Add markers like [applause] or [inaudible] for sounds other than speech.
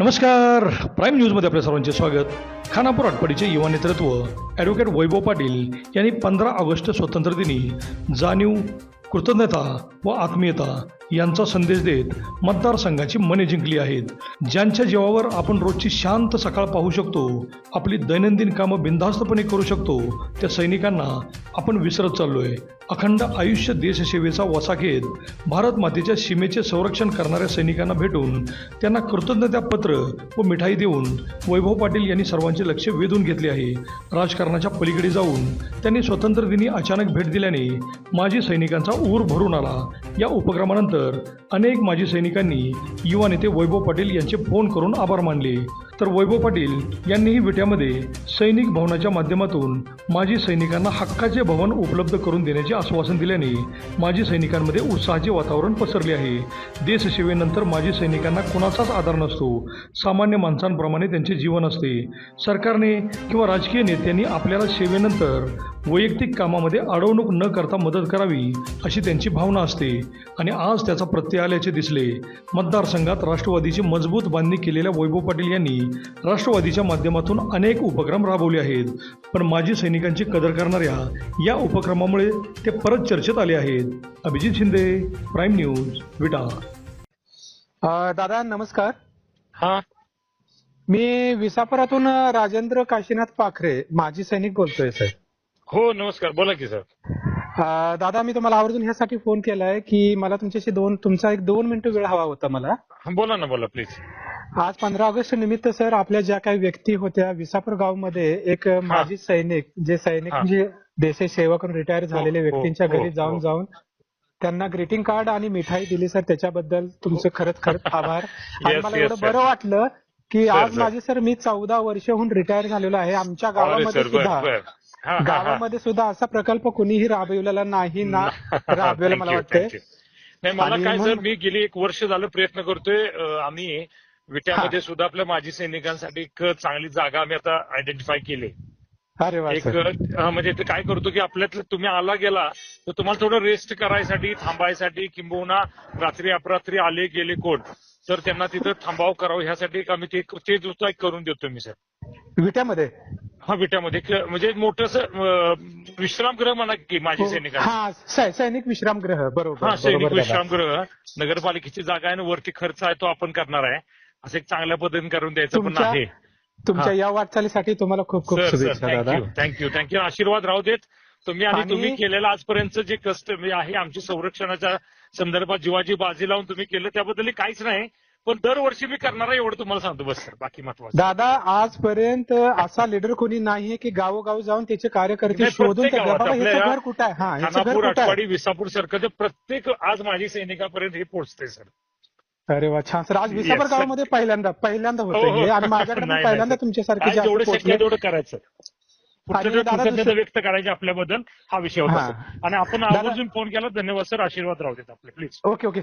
नमस्कार. प्राईम न्यूजमध्ये आपल्या सर्वांचे स्वागत. खानापूर आटपाडीचे युवा नेतृत्व ॲडव्होकेट वैभव पाटील यांनी पंधरा ऑगस्ट स्वतंत्र दिनी जाणीव कृतज्ञता व आत्मीयता यांचा संदेश देत मतदारसंघाची मने जिंकली आहेत. ज्यांच्या जीवावर आपण रोजची शांत सकाळ पाहू शकतो आपली दैनंदिन कामं बिनधास्तपणे करू शकतो त्या सैनिकांना आपण विसरत चाललोय. अखंड आयुष्य देशसेवेचा वसा घेत भारत मातेच्या सीमेचे संरक्षण करणाऱ्या सैनिकांना भेटून त्यांना कृतज्ञतापत्र व मिठाई देऊन वैभव पाटील यांनी सर्वांचे लक्ष वेधून घेतले आहे. राजकारणाच्या पलीकडे जाऊन त्यांनी स्वतंत्र दिनी अचानक भेट दिल्याने माजी सैनिकांचा ऊर भरून आला. या उपक्रमानंतर अनेक माजी सैनिकांनी युवा नेते वैभव पाटील यांचे फोन करून आभार मानले. तर वैभव पाटील यांनीही विट्यामध्ये सैनिक भवनाच्या माध्यमातून माजी सैनिकांना हक्काचे भवन उपलब्ध करून देण्याचे आश्वासन दिल्याने माजी सैनिकांमध्ये उत्साहाचे वातावरण पसरले आहे. देशसेवेनंतर माजी सैनिकांना कोणाचाच आधार नसतो. सामान्य माणसांप्रमाणे त्यांचे जीवन असते. सरकारने किंवा राजकीय नेत्यांनी आपल्याला सेवेनंतर वैयक्तिक कामामध्ये अडवणूक न करता मदत करावी अशी त्यांची भावना असते. आणि आज त्याचा प्रत्यय आल्याचे दिसले. मतदारसंघात राष्ट्रवादीची मजबूत बांधणी केलेल्या वैभव पाटील यांनी राष्ट्रवादीच्या माध्यमातून अनेक उपक्रम राबवले आहेत. पण माजी सैनिकांची कदर करणाऱ्या या उपक्रमामुळे ते परत चर्चेत आले आहेत. Abhijit Shinde prime news Vita. दादा नमस्कार. हा. मी विसापुरातून राजेंद्र काशीनाथ पाखरे माजी सैनिक बोलतोय सर. हो नमस्कार. बोला की सर. दादा मी तुम्हाला आवर्जून ह्यासाठी फोन केलाय की मला तुमच्याशी दोन तुमचा एक दोन मिनिटं वेळ हवा होता मला हा, बोला ना बोला प्लीज आज पंधरा ऑगस्ट निमित्त सर आपल्या ज्या काही व्यक्ती होत्या विसापूर गावमध्ये एक अ, माजी सैनिक जे सैनिक हा. म्हणजे देशसेवा करून रिटायर झालेले हो, व्यक्तींच्या हो, घरी हो. जाऊन जाऊन त्यांना ग्रीटिंग कार्ड आणि मिठाई दिली सर त्याच्याबद्दल तुमचं खरंच खरंच [laughs] आभार आणि मला एवढं. बरं वाटलं की आज. माझे सर मी चौदा वर्षहून रिटायर झालेलो आहे आमच्या गावामध्ये सुद्धा हा, हा, हा. गावामध्ये सुद्धा असा प्रकल्प कुणीही राबविलेला नाही ना [laughs] राबवेला मला वाटतंय. नाही मला काय सर मी गेली एक वर्ष झालं प्रयत्न करतोय आम्ही विट्यामध्ये सुद्धा आपल्या माजी सैनिकांसाठी एक चांगली जागा आम्ही आता आयडेंटिफाय केली. अरे एक म्हणजे ते काय करतो की आपल्यातलं तुम्ही आला गेला तर तुम्हाला थोडं रेस्ट करायसाठी थांबायसाठी किंबहुना रात्री अपरात्री आले गेले कोण तर त्यांना तिथं थांबाव करावं ह्यासाठी आम्ही ते करून देतो मी सर. विट्यामध्ये? हा विट्यामध्ये. एक म्हणजे मोठं विश्रामगृह म्हणा की माजी हा. सै- सैनिक विश्रामगृह. बरोबर हा सैनिक बरोबर दादा. विश्रामगृह. नगरपालिकेची जागा आहे आणि वरती खर्च आहे तो आपण करणार आहे. असं एक चांगल्या पद्धतीने करून द्यायचं पण तुमच्या आहे. तुमच्या. या वाटचालीसाठी तुम्हाला खूप खूप सर सर शुभेच्छा दादा. थँक्यू थँक्यू थँक्यू आशीर्वाद राहू देत. तुम्ही आणि आणि- तुम्ही केलेलं आजपर्यंतचं जे कष्ट म्हणजे आहे आमच्या संरक्षणाच्या संदर्भात जीवाची बाजी लावून तुम्ही केलं त्याबद्दल काहीच नाही. पण दरवर्षी मी करणार आहे एवढं तुम्हाला सांगतो बस सर बाकी महत्वाचं. दादा आजपर्यंत असा लीडर कोणी नाहीये की गावोगाव जाऊन त्याचे कार्यकर्ते नाही, शोधून प्रत्येक त्या गावात बाबा आपल्या ह्याचं या घर कुठं आहे? हा ह्याचं घर खानापूर कुठं आटपाडी आहे विसापूर सारखं प्रत्येक आज माझी सैनिकापर्यंत हे पोहोचते सर. अरे वा छान. सर आज विसापूर sir. गावामध्ये पहिल्यांदा पहिल्यांदा होतं हो. हे. आणि माझ्याकडे पण [laughs] नाही, पहिल्यांदा नाही, sir. तुमच्यासारखे काय जे जेवढं आहे तेवढं करायचं आणि पुढचं दादा कृतज्ञता दुसरं- व्यक्त करायची आपल्याबद्दल हा विषय होता हा. सर. आणि आपण दादा- आवर्जून फोन केला धन्यवाद सर. आशीर्वाद राहू देत आपले प्लीज ओके ओके.